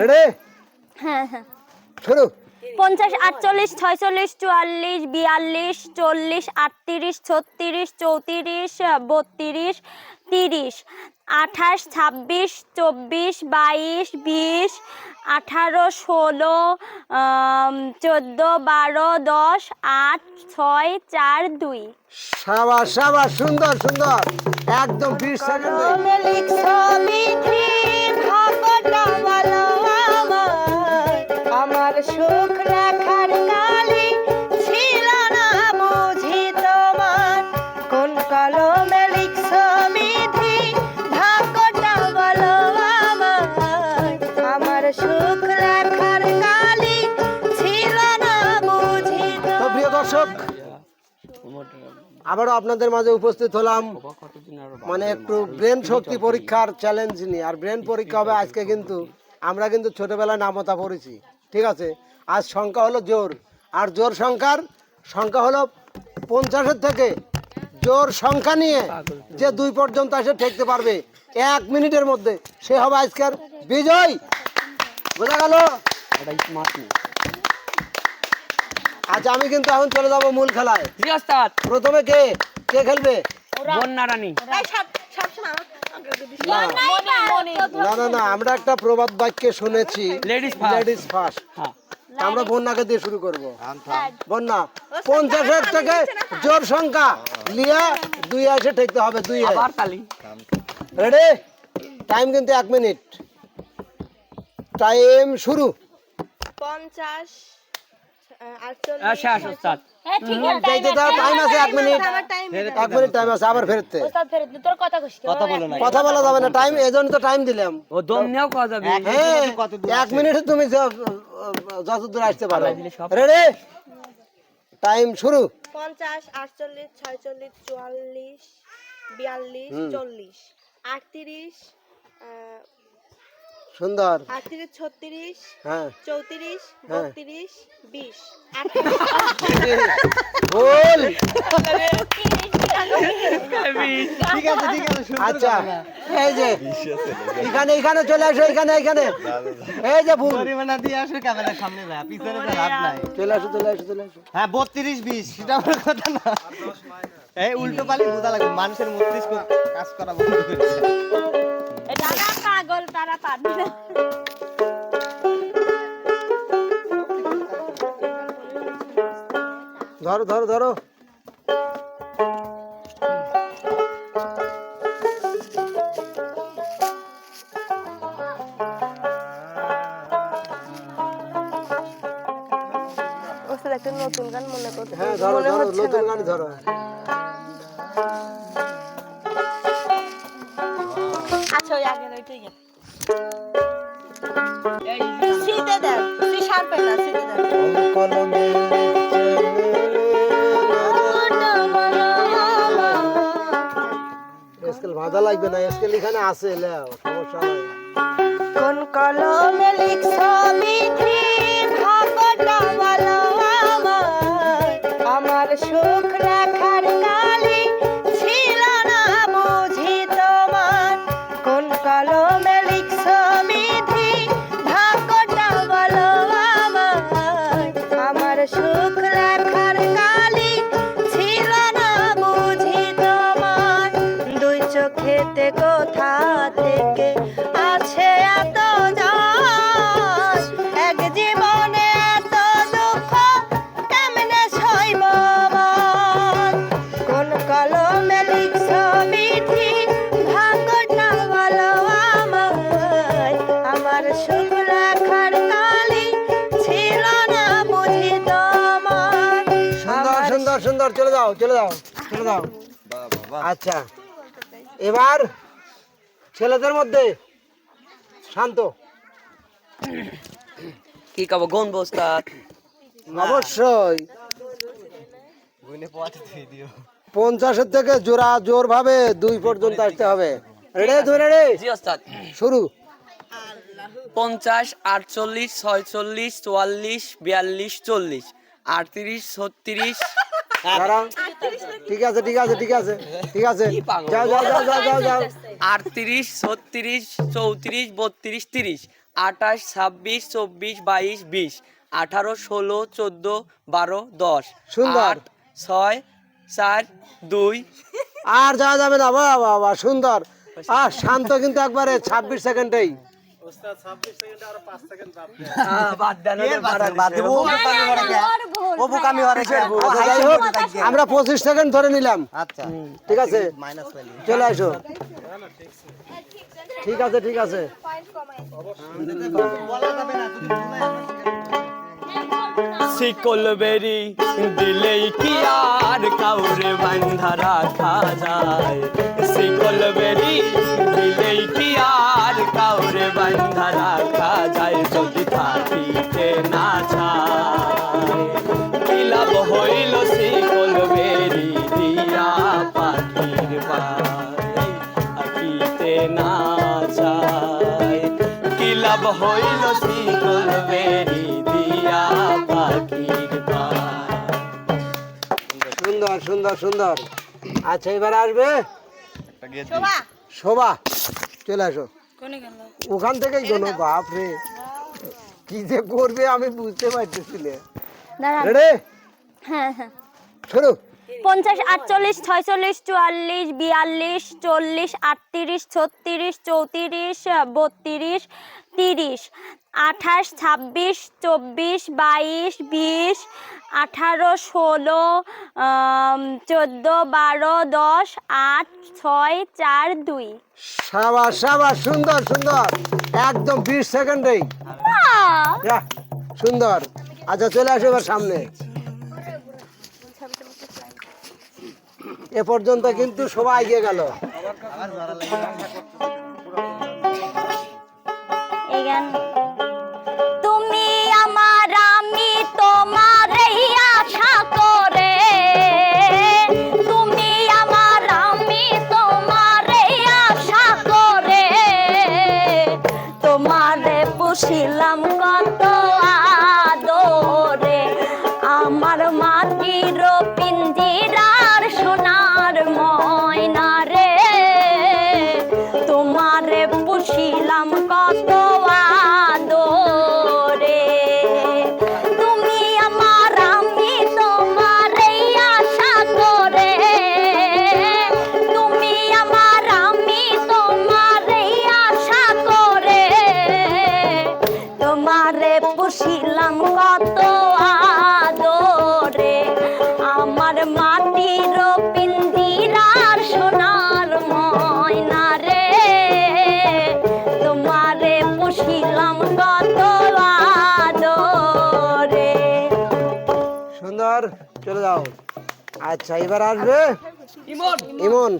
Ready? হ্যাঁ হ্যাঁ। শুরু। পঞ্চাশ আটচল্লিশ ছয়চল্লিশ চুয়াল্লিশ বিয়াল্লিশ চল্লিশ আটত্রিশ ছত্রিশ চৌত্রিশ বত্রিশ তিরিশ আঠাশ ছাব্বিশ চব্বিশ বাইশ বিশ আঠারো ষোলো চোদ্দ বারো দশ আট ছয় চার দুই। সাবাস সাবাস সুন্দর সুন্দর। একদম বিশ সেকেন্ড। আবারও আপনাদের মাঝে উপস্থিত হলাম। মানে একটু ব্রেন শক্তি পরীক্ষার চ্যালেঞ্জ নিয়ে। আর ব্রেন পরীক্ষা হবে আজকে কিন্তু আমরা কিন্তু ছোটবেলায় নামতা পড়েছি ঠিক আছে? আজ সংখ্যা হলো জোর। আর জোর সংখ্যার সংখ্যা হলো পঞ্চাশের থেকে জোর সংখ্যা নিয়ে যে দুই পর্যন্ত এসে ঠেকতে পারবে এক মিনিটের মধ্যে সে হবে আজকের বিজয়। বোঝা গেল? আচ্ছা আমি কিন্তু এখন চলে যাব মূল খেলায়। প্রথমে কে? কে খেলবে? বন্যা রানী। না না না আমরা একটা প্রবাদ বাক্যে শুনেছি। First. লেডিস ফার্স্ট হ্যাঁ। আমরা বন্যাকে দিয়ে শুরু করব। বন্যা পঞ্চাশের থেকে জোর সংখ্যা। লিয়া দুই এসে ঠেকতে হবে দুই আবার রেডি টাইম কিন্তু এক মিনিট টাইম শুরু। পঞ্চাশ শেষ ওস্তাদ চাইতে দাও টাইম আছে এক মিনিট এক মিনিট টাইম আছে। আবার ফেরতে কথা বলা যাবে না টাইম এজন্য তো টাইম দিলাম। ও দম নিয়েও কথা যাবে হ্যাঁ এক মিনিটে তুমি যত দূর আসতে পারো। রেডি টাইম শুরু। পঞ্চাশ আটচল্লিশ ছয়চল্লিশ চুয়াল্লিশ বিয়াল্লিশ চল্লিশ আটত্রিশ আহ, সুন্দর। আটত্রিশ ছত্রিশ হ্যাঁ। চৌত্রিশ হ্যাঁ। বত্রিশ বিশ। ভুল। আচ্ছা এই যে এখানে এখানে চলে আসো এখানে এখানে। এই যে ভুল। পরিমাণা দিয়ে আসো ক্যামেরার সামনে যায় পিছনে তো লাভ নাই। চলে আসো চলে আসো চলে আসো। হ্যাঁ বত্রিশ বিশ সেটা আমার কথা না। এই উল্টো পালি বোঝা লাগবে মানুষের মস্তিষ্ক কাজ করা বন্ধ করেছে তারা পাগল তারা পারবে না ধরো ধরো ধরো ওস্তাদ একটা নতুন গান মনে করতে হ্যাঁ ধরো মনে ধরো হচ্ছে নতুন না। গান ধরো ওই আগের শীতে দেন তুই শার্পে না শীতে দেন কলমে স্কেল ভাজা লাগবে না স্কেল এখানে আছে সমস্যা নাই কোন কলমে লিখছ মিঠি সুন্দর সুন্দর সুন্দর চলে যাও চলে যাও চলে যাও। আচ্ছা এবার ছেলেদের মধ্যে শান্ত। কি কব গন ওস্তাদ অবশ্যই। গুনে পোয়াতে দিও। পঞ্চাশের থেকে জোড়া জোর ভাবে দুই পর্যন্ত আসতে হবে। রেডি জি ওস্তাদ। শুরু। পঞ্চাশ আটচল্লিশ ছয়চল্লিশ চুয়াল্লিশ বিয়াল্লিশ চল্লিশ। আটত্রিশ ছত্রিশ। ঠিক আছে ঠিক আছে ঠিক আছে ঠিক আছে। যাও যাও যাও যাও যাও যাও। আটত্রিশ ছত্রিশ চৌত্রিশ বত্রিশ তিরিশ। আঠাশ ছাব্বিশ চব্বিশ বাইশ বিশ। আঠারো ষোলো চোদ্দ বারো দশ। সুন্দর। আট, ছয় চার দুই। আর যাওয়া যাবে না বাবা বাবা সুন্দর। আর শান্ত কিন্তু একবারে ছাব্বিশ সেকেন্ডেই। আচ্ছা। আমরা পঁচিশ সেকেন্ড ধরে নিলাম। আচ্ছা। ঠিক আছে। চলে আসো। ঠিক আছে। ঠিক আছে শিকল বেরি দিলেই কি আর কাউরে বান্ধা রাখা যায়? শিকল বেরি সুন্দর সুন্দর। আচ্ছা এবার আসবে? শোভা। চলে আসো। ওখান থেকেই কোনো বাপ রে কি যে করবে আমি বুঝতে দাঁড়ান। হ্যাঁ হ্যাঁ। শুরু। পঞ্চাশ আটচল্লিশ ছয়চল্লিশ চুয়াল্লিশ বিয়াল্লিশ চল্লিশ আটত্রিশ ছত্রিশ চৌত্রিশ বত্রিশ তিরিশ। আঠাশ ছাব্বিশ চব্বিশ বাইশ বিশ আঠারো ষোলো চোদ্দ বারো দশ আট ছয় চার দুই। সাবাস সাবাস সুন্দর সুন্দর। একদম বিশ সেকেন্ডেই। সুন্দর। আচ্ছা চলে আসো এবার সামনে। এ পর্যন্ত কিন্তু সবাই এগিয়ে গেল। এই গান পুষিলাম কত পুষিলাম কত আদরে। আমার মাটির পিন্দিরার সোনার ময়না রে। তোমারে পুষিলাম কত আদরে। সুন্দর চলে যাও। আচ্ছা এবার আসবে? ইমন।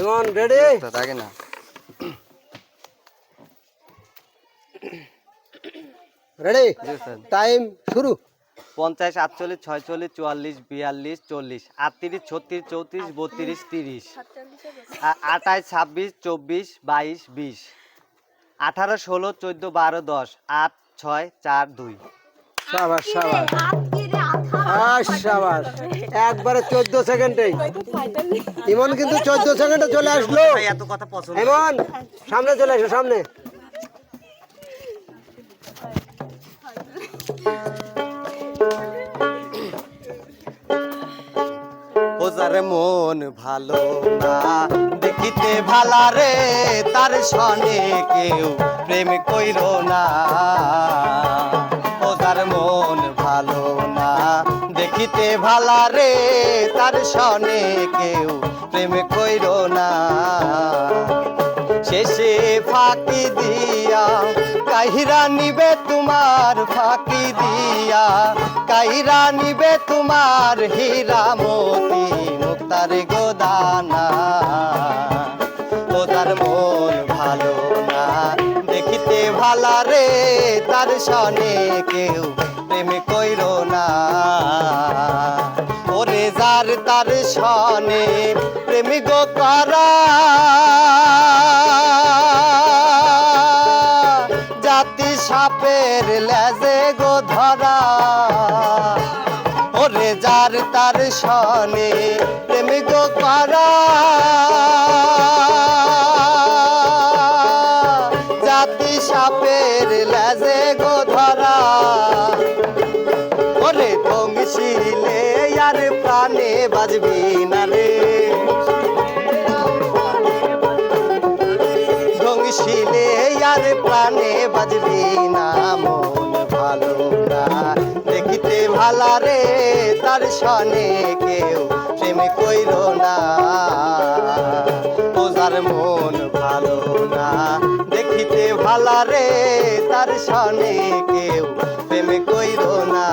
ইমন। রেডি? থাকে না। রেডি টাইম শুরু। পঞ্চাশ আটচল্লিশ ছয়চল্লিশ চুয়াল্লিশ বিয়াল্লিশ চল্লিশ আটত্রিশ ছত্রিশ চৌত্রিশ বত্রিশ তিরিশ আঠাশ ছাব্বিশ চব্বিশ বাইশ বিশ আঠারো ষোলো চোদ্দ বারো দশ আট ছয় চার দুই। সাবাস সাবাস। সাবাস একবারে চোদ্দ সেকেন্ডে ইমন কিন্তু চোদ্দ সেকেন্ডে চলে আসলো। এত কথা পছন্দ ইমন সামনে চলে এসো সামনে। ভালো না। দেখিতে ভালা রে, তার সনে কেউ প্রেম কইর না। ও তার মন ভালো না। দেখিতে ভালা রে, তার সনে কেউ প্রেম কইর না। শেষে ফাঁকি দিয়া, কাহিরা নিবে তোমার ফাঁকি দিয়া। কাহিরা নিবে তোমার হীরা মতি। মুক্তার গোদানা, ও তার মন ভালো না। দেখিতে ভালা রে, তার সনে কেউ প্রেম কইর না। ওরে যার তার সনে প্রেম গো করা তার সনে প্রেমী গো করা। সাপের লাজে গো ধরা। ওরে বংশিলে আর প্রাণে বাজবি না রে। বংশিলে আর প্রাণে বাজবি না, মন ভালো দেখিতে ভালা রে। তার সনে কেউ প্রেম কইর না। ওজার মন ভালো না। দেখিতে ভালা রে তার সনে কেউ প্রেম কইর না।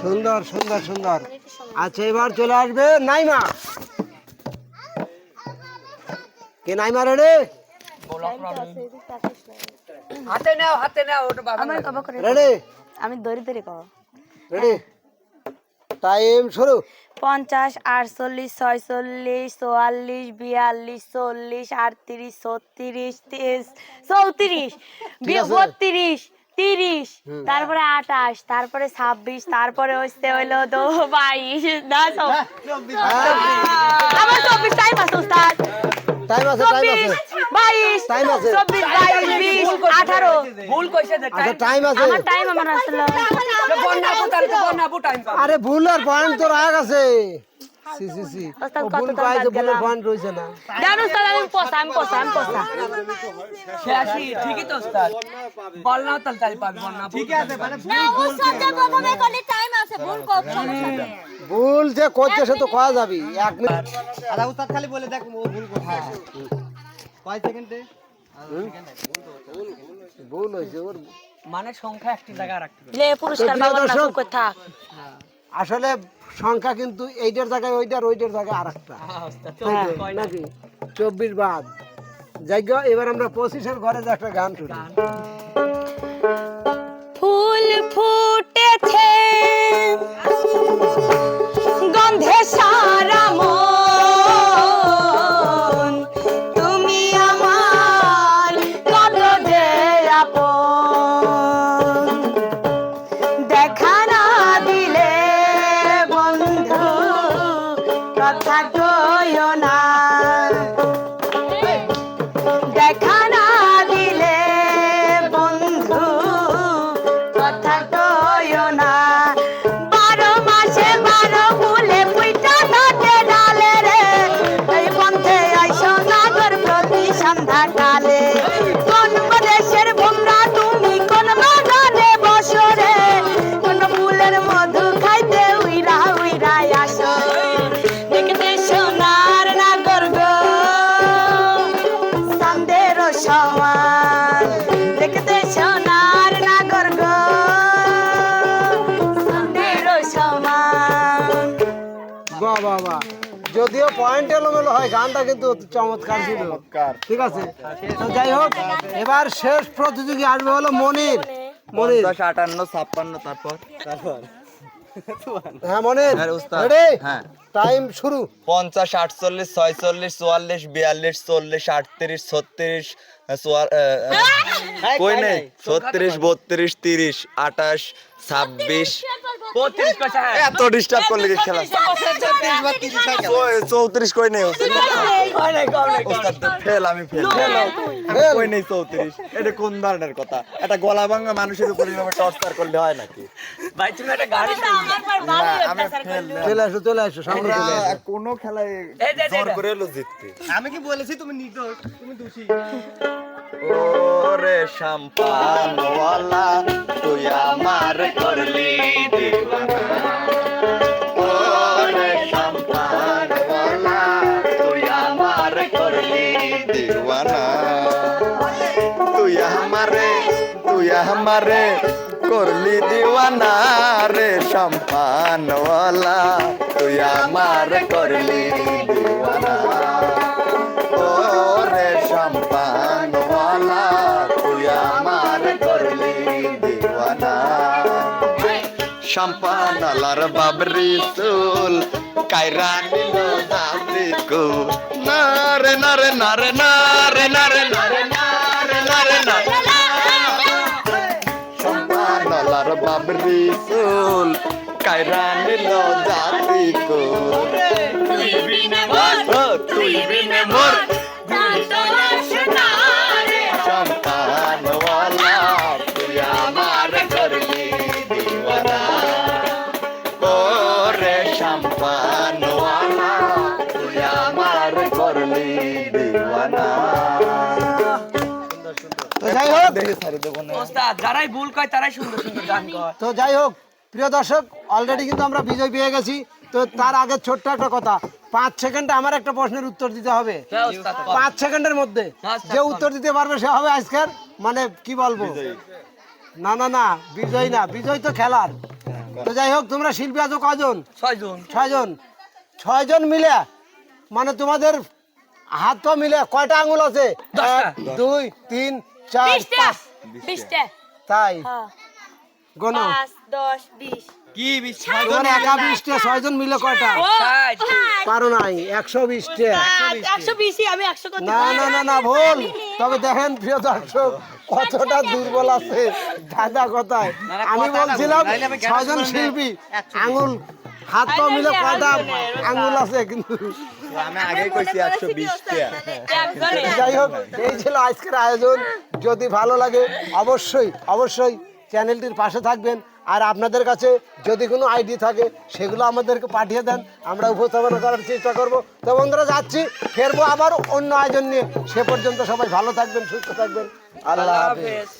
সুন্দর সুন্দর সুন্দর। আচ্ছা এবার চলে আসবে নাইমা। কে নাইমা রেডি হাতে নাও হাতে নাও ওটা বাবা আমার কবা করে রেডি? আমি দড়ি দড়ি কব রেডি টাইম শুরু। পঞ্চাশ আটচল্লিশ ছয়চল্লিশ চুয়াল্লিশ বিয়াল্লিশ চল্লিশ আটত্রিশ ছত্রিশ তিরিশ চৌত্রিশ আছে। বত্রিশ তিরিশ তারপরে আঠাশ তারপরে ছাব্বিশ তারপরে হচ্ছে হইল তো বাইশ আমার চব্বিশ। টাইম আছে উস্তাদ। টাইম আছে টাইম আছে। ভুল কইছে যে টাইম আছে। আমার টাইম আমার আসলে। বন্যা পুতার বন্যা পুটাইম আরে ভুল আর পয়েন্ট তো রাগ আছে। C C C. ভুল যে রইছে না? জানো স্যার আমি পোসা আমি পোসা আমি পোসা শেষি ঠিকই তো স্যার বল না তাল তাল পাবি বল না ঠিক আছে মানে ভুল টাইম আছে ভুল সমস্যা হ্যাঁ, হ্যাঁ, হ্যাঁ। ভুল যে করছে সে তো কয়া যাবি এক মিনিট। খালি বলে দেখ ও ভুল কয় সেকেন্ডে ভুল হয়েছে ওর মানে সংখ্যা একটি জায়গায় রাখতে পুরস্কার কথা আসলে সংখ্যা কিন্তু এইটার জায়গায় ওইটার ওইটার জায়গায় আর একটা হ্যাঁ? কয় না নাকি? চব্বিশ বাদ। যাই এবার আমরা পঁচিশের ঘরে যে একটা গান শুনি। ফুল ফুটেছে। কথা কইও না। যদিও পয়েন্ট এলোমেলো হয় গানটা কিন্তু চমৎকার ছিল। ঠিক আছে? তো যাই হোক এবার শেষ প্রতিযোগী আসবে হলো মনির। মনির। দশ আটান্ন ছাপ্পান্ন তারপর? তারপর। হ্যাঁ মনির। হ্যাঁ। রেডি হ্যাঁ। টাইম শুরু। পঞ্চাশ আটচল্লিশ ছয়চল্লিশ চুয়াল্লিশ বিয়াল্লিশ চল্লিশ আটত্রিশ ছত্রিশ আহ, কই নেই? ছত্রিশ বত্রিশ তিরিশ আঠাশ ছাব্বিশ হ্যাঁ। এত ডিস্টার্ব করলে কি খেলা? চৌ- চৌত্রিশ কই নাই কম ওস্তাদ ফেল আমি ফেল। কই নেই চৌত্রিশ? এটা কোন ধরনের কথা? একটা গলা ভাঙা মানুষের উপর এভাবে টর্চার করলে হয় নাকি? ভাই তুমি একটা গাড়ি আমি ফেল। চলে আসো চলে আসো সামনে চলে আসো। কোনো খেলায় জোর করে এলো জিততে। আমি কি বলেছি তুমি নির্দোষ তুমি দোষী। ওরে শাম্পানওয়ালা তুই আমার করলি ওরে শাম্পানওয়ালা তুই আমার করলি দিওয়ানা। তুই আমারে তুই আমারে করলি দিওয়ানা। রে শাম্পানওয়ালা তুই আমার করলি দিওয়ানা। সম্পানালার বাবরি চুল কায়রা নিল দাবি কো নারে নারে নারে নারে নারে নারে নারে নারে নারে সম্পানালার বাবরি চুল কায়রা নিল দাবি কো তুই বিনে মোর তুই বিনে মোর দেখে ছাড়ি দেবো না। ওস্তাদ যারাই ভুল কয় তারাই সুন্দর সুন্দর গান কয়। তো যাই হোক প্রিয় দর্শক অলরেডি কিন্তু আমরা বিজয় পেয়ে গেছি। তো তার আগে ছোট্ট একটা কথা পাঁচ সেকেন্ডে আমার একটা প্রশ্নের উত্তর দিতে হবে। হ্যাঁ। পাঁচ সেকেন্ডের মধ্যে আচ্ছা, যে উত্তর দিতে পারবে সে হবে আজকের মানে কি বলব? না না না বিজয় না বিজয় তো খেলার। তো যাই হোক তোমরা শিল্পী আছো কজন ছয়জন। ছয়জন। ছয়জন মিলে মানে তোমাদের হাত তো মিলে কয়টা আঙুল আছে? এক দুই তিন চার পাঁচ। বিশটা তাই? হ্যাঁ। গোনো। পাঁচ দশ বিশ। কি বিশ্বাস তোমার একা বিশটা ছয়জন মিলে কয়টা? পারো নাই একশো বিশটা একশো বিশই আমি একশো না না না না ভুল। তবে দেখেন প্রিয় দর্শক কতটা দুর্বল আছে। দাদা কথায়? আমি বলছিলাম ছয়জন শিল্পী। আঙুল হাত পা মিলে কয়টা? আঙুল আছে কিন্তু। আমি আগেই কইছি একশো বিশটা। যাই হোক এই ছিল আজকের আয়োজন। যদি ভালো লাগে অবশ্যই অবশ্যই চ্যানেলটির পাশে থাকবেন। আর আপনাদের কাছে যদি কোনো আইডি থাকে সেগুলো আমাদেরকে পাঠিয়ে দেন। আমরা উপস্থাপনা করার চেষ্টা করব। তো বন্ধুরা যাচ্ছি। ফেরবো আবার অন্য আয়োজন নিয়ে। সে পর্যন্ত সবাই ভালো থাকবেন সুস্থ থাকবেন। আল্লাহ হাফেজ।